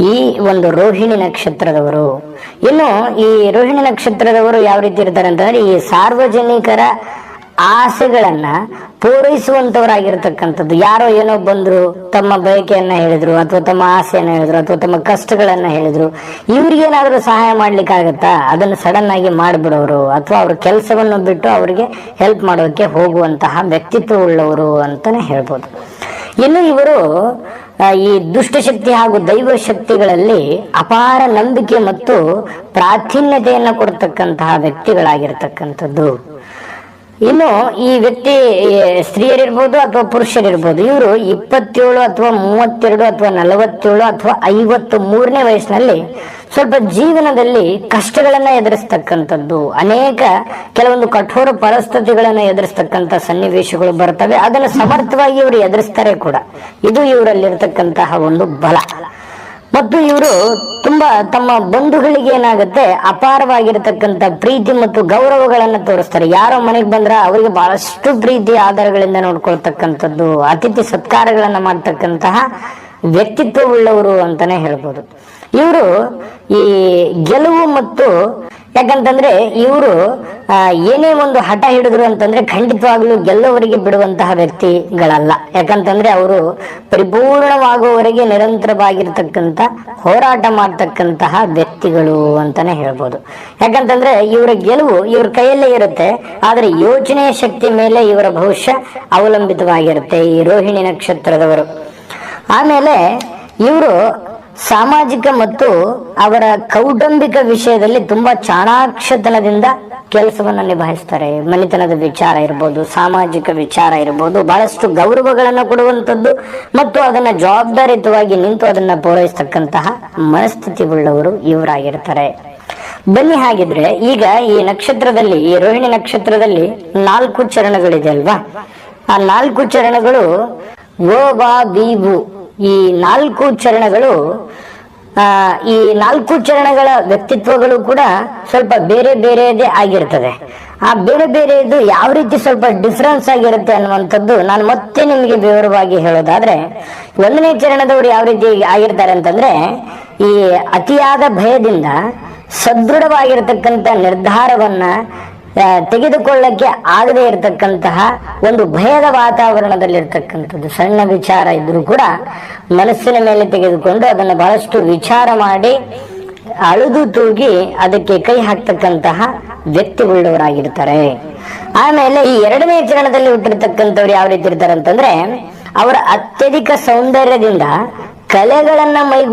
ಈ ಒಂದು ರೋಹಿಣಿ ನಕ್ಷತ್ರದವರು. ಇನ್ನು ಈ ರೋಹಿಣಿ ನಕ್ಷತ್ರದವರು ಯಾವ ರೀತಿ ಇರ್ತಾರೆ ಅಂತಂದ್ರೆ ಈ ಸಾರ್ವಜನಿಕರ ಆಸೆಗಳನ್ನ ಪೂರೈಸುವಂತವರಾಗಿರ್ತಕ್ಕಂಥದ್ದು. ಯಾರೋ ಏನೋ ಬಂದ್ರು, ತಮ್ಮ ಬಯಕೆಯನ್ನ ಹೇಳಿದ್ರು, ಅಥವಾ ತಮ್ಮ ಆಸೆಯನ್ನ ಹೇಳಿದ್ರು, ಅಥವಾ ತಮ್ಮ ಕಷ್ಟಗಳನ್ನ ಹೇಳಿದ್ರು, ಇವ್ರಿಗೇನಾದ್ರೂ ಸಹಾಯ ಮಾಡ್ಲಿಕ್ಕಾಗತ್ತಾ? ಅದನ್ನು ಸಡನ್ ಆಗಿ ಮಾಡಿಬಿಡೋರು, ಅಥವಾ ಅವ್ರ ಕೆಲಸವನ್ನು ಬಿಟ್ಟು ಅವರಿಗೆ ಹೆಲ್ಪ್ ಮಾಡೋಕೆ ಹೋಗುವಂತಹ ವ್ಯಕ್ತಿತ್ವ ಉಳ್ಳವರು ಅಂತಾನೆ ಹೇಳ್ಬೋದು. ಇನ್ನು ಇವರು ಈ ದುಷ್ಟಶಕ್ತಿ ಹಾಗೂ ದೈವ ಶಕ್ತಿಗಳಲ್ಲಿ ಅಪಾರ ನಂಬಿಕೆ ಮತ್ತು ಪ್ರಾಚೀನ್ಯತೆಯನ್ನು ಕೊಡ್ತಕ್ಕಂತಹ ವ್ಯಕ್ತಿಗಳಾಗಿರ್ತಕ್ಕಂಥದ್ದು. ಇನ್ನು ಈ ವ್ಯಕ್ತಿ ಸ್ತ್ರೀಯರಿರ್ಬೋದು ಅಥವಾ ಪುರುಷರಿರ್ಬೋದು, ಇವರು ಇಪ್ಪತ್ತೇಳು ಅಥವಾ ಮೂವತ್ತೆರಡು ಅಥವಾ ನಲವತ್ತೇಳು ಅಥವಾ ಐವತ್ತು ಮೂರನೇ ವಯಸ್ಸಿನಲ್ಲಿ ಸ್ವಲ್ಪ ಜೀವನದಲ್ಲಿ ಕಷ್ಟಗಳನ್ನ ಎದುರಿಸ್ತಕ್ಕಂಥದ್ದು, ಅನೇಕ ಕೆಲವೊಂದು ಕಠೋರ ಪರಿಸ್ಥಿತಿಗಳನ್ನ ಎದುರಿಸ್ತಕ್ಕಂಥ ಸನ್ನಿವೇಶಗಳು ಬರ್ತವೆ. ಅದನ್ನು ಸಮರ್ಥವಾಗಿ ಇವರು ಎದುರಿಸ್ತಾರೆ ಕೂಡ. ಇದು ಇವರಲ್ಲಿರ್ತಕ್ಕಂತಹ ಒಂದು ಬಲ. ಮತ್ತು ಇವರು ತುಂಬಾ ತಮ್ಮ ಬಂಧುಗಳಿಗೆ ಏನಾಗುತ್ತೆ, ಅಪಾರವಾಗಿರ್ತಕ್ಕಂಥ ಪ್ರೀತಿ ಮತ್ತು ಗೌರವಗಳನ್ನ ತೋರಿಸ್ತಾರೆ. ಯಾರೋ ಮನೆಗೆ ಬಂದ್ರ ಅವರಿಗೆ ಬಹಳಷ್ಟು ಪ್ರೀತಿ, ಆಧಾರಗಳಿಂದ ನೋಡ್ಕೊಳ್ತಕ್ಕಂಥದ್ದು, ಅತಿಥಿ ಸತ್ಕಾರಗಳನ್ನ ಮಾಡ್ತಕ್ಕಂತಹ ವ್ಯಕ್ತಿತ್ವವುಳ್ಳವರು ಅಂತಾನೆ ಹೇಳ್ಬೋದು. ಇವರು ಈ ಗೆಲುವು ಮತ್ತು ಯಾಕಂತಂದ್ರೆ ಇವರು ಏನೇ ಒಂದು ಹಠ ಹಿಡಿದ್ರು ಅಂತಂದ್ರೆ ಖಂಡಿತವಾಗ್ಲೂ ಗೆಲ್ಲುವವರಿಗೆ ಬಿಡುವಂತಹ ವ್ಯಕ್ತಿಗಳಲ್ಲ. ಯಾಕಂತಂದ್ರೆ ಅವರು ಪರಿಪೂರ್ಣವಾಗುವವರೆಗೆ ನಿರಂತರವಾಗಿರ್ತಕ್ಕಂಥ ಹೋರಾಟ ಮಾಡ್ತಕ್ಕಂತಹ ವ್ಯಕ್ತಿಗಳು ಅಂತಾನೆ ಹೇಳ್ಬೋದು. ಯಾಕಂತಂದ್ರೆ ಇವರ ಗೆಲುವು ಇವ್ರ ಕೈಯಲ್ಲೇ ಇರುತ್ತೆ, ಆದ್ರೆ ಯೋಚನೆಯ ಶಕ್ತಿ ಮೇಲೆ ಇವರ ಭವಿಷ್ಯ ಅವಲಂಬಿತವಾಗಿರುತ್ತೆ ಈ ರೋಹಿಣಿ ನಕ್ಷತ್ರದವರು. ಆಮೇಲೆ ಇವರು ಸಾಮಾಜಿಕ ಮತ್ತು ಅವರ ಕೌಟುಂಬಿಕ ವಿಷಯದಲ್ಲಿ ತುಂಬಾ ಚಾಣಾಕ್ಷತನದಿಂದ ಕೆಲಸವನ್ನು ನಿಭಾಯಿಸ್ತಾರೆ. ಮನೆತನದ ವಿಚಾರ ಇರ್ಬೋದು, ಸಾಮಾಜಿಕ ವಿಚಾರ ಇರ್ಬೋದು, ಬಹಳಷ್ಟು ಗೌರವಗಳನ್ನು ಕೊಡುವಂಥದ್ದು ಮತ್ತು ಅದನ್ನ ಜವಾಬ್ದಾರಿಯುತವಾಗಿ ನಿಂತು ಅದನ್ನ ಪೂರೈಸತಕ್ಕಂತಹ ಮನಸ್ಥಿತಿ ಉಳ್ಳವರು ಇವರಾಗಿರ್ತಾರೆ. ಬನ್ನಿ ಹಾಗಿದ್ರೆ ಈಗ ಈ ನಕ್ಷತ್ರದಲ್ಲಿ, ಈ ರೋಹಿಣಿ ನಕ್ಷತ್ರದಲ್ಲಿ ನಾಲ್ಕು ಚರಣಗಳಿದೆ ಅಲ್ವಾ? ಆ ನಾಲ್ಕು ಚರಣಗಳು ಗೋ ಬಾ ಬೀಬು ಈ ನಾಲ್ಕು ಚರಣಗಳು ಈ ನಾಲ್ಕು ಚರಣಗಳ ವ್ಯಕ್ತಿತ್ವಗಳು ಕೂಡ ಸ್ವಲ್ಪ ಬೇರೆ ಬೇರೆದೇ ಆಗಿರ್ತದೆ. ಆ ಬೇರೆ ಬೇರೆ ಇದು ಯಾವ ರೀತಿ ಸ್ವಲ್ಪ ಡಿಫ್ರೆನ್ಸ್ ಆಗಿರುತ್ತೆ ಅನ್ನುವಂಥದ್ದು ನಾನು ಮತ್ತೆ ನಿಮಗೆ ವಿವರವಾಗಿ ಹೇಳೋದಾದ್ರೆ, ಒಂದನೇ ಚರಣದವರು ಯಾವ ರೀತಿ ಆಗಿರ್ತಾರೆ ಅಂತಂದ್ರೆ, ಈ ಅತಿಯಾದ ಭಯದಿಂದ ಸದೃಢವಾಗಿರ್ತಕ್ಕಂಥ ನಿರ್ಧಾರವನ್ನ ತೆಗೆದುಕೊಳ್ಳಕ್ಕೆ ಆಗದೆ ಇರತಕ್ಕಂತಹ ಒಂದು ಭಯದ ವಾತಾವರಣದಲ್ಲಿ ವಾತಾವರಣದಲ್ಲಿರ್ತಕ್ಕಂಥದ್ದು ಸಣ್ಣ ವಿಚಾರ ಇದ್ರೂ ಕೂಡ ಮನಸ್ಸಿನ ಮೇಲೆ ತೆಗೆದುಕೊಂಡು ಅದನ್ನು ಬಹಳಷ್ಟು ವಿಚಾರ ಮಾಡಿ ಅಳುದು ತೂಗಿ ಅದಕ್ಕೆ ಕೈ ಹಾಕ್ತಕ್ಕಂತಹ ವ್ಯಕ್ತಿಗಳುಳ್ಳವರಾಗಿರ್ತಾರೆ ಆಮೇಲೆ ಈ ಎರಡನೇ ಚರಣದಲ್ಲಿ ಹುಟ್ಟಿರ್ತಕ್ಕಂಥವ್ರು ಯಾವ ರೀತಿ ಇರ್ತಾರೆ ಅಂತಂದ್ರೆ ಅವರ ಅತ್ಯಧಿಕ ಸೌಂದರ್ಯದಿಂದ ಕಲೆಗಳನ್ನ ಮೈಗೂಡಿಸಿ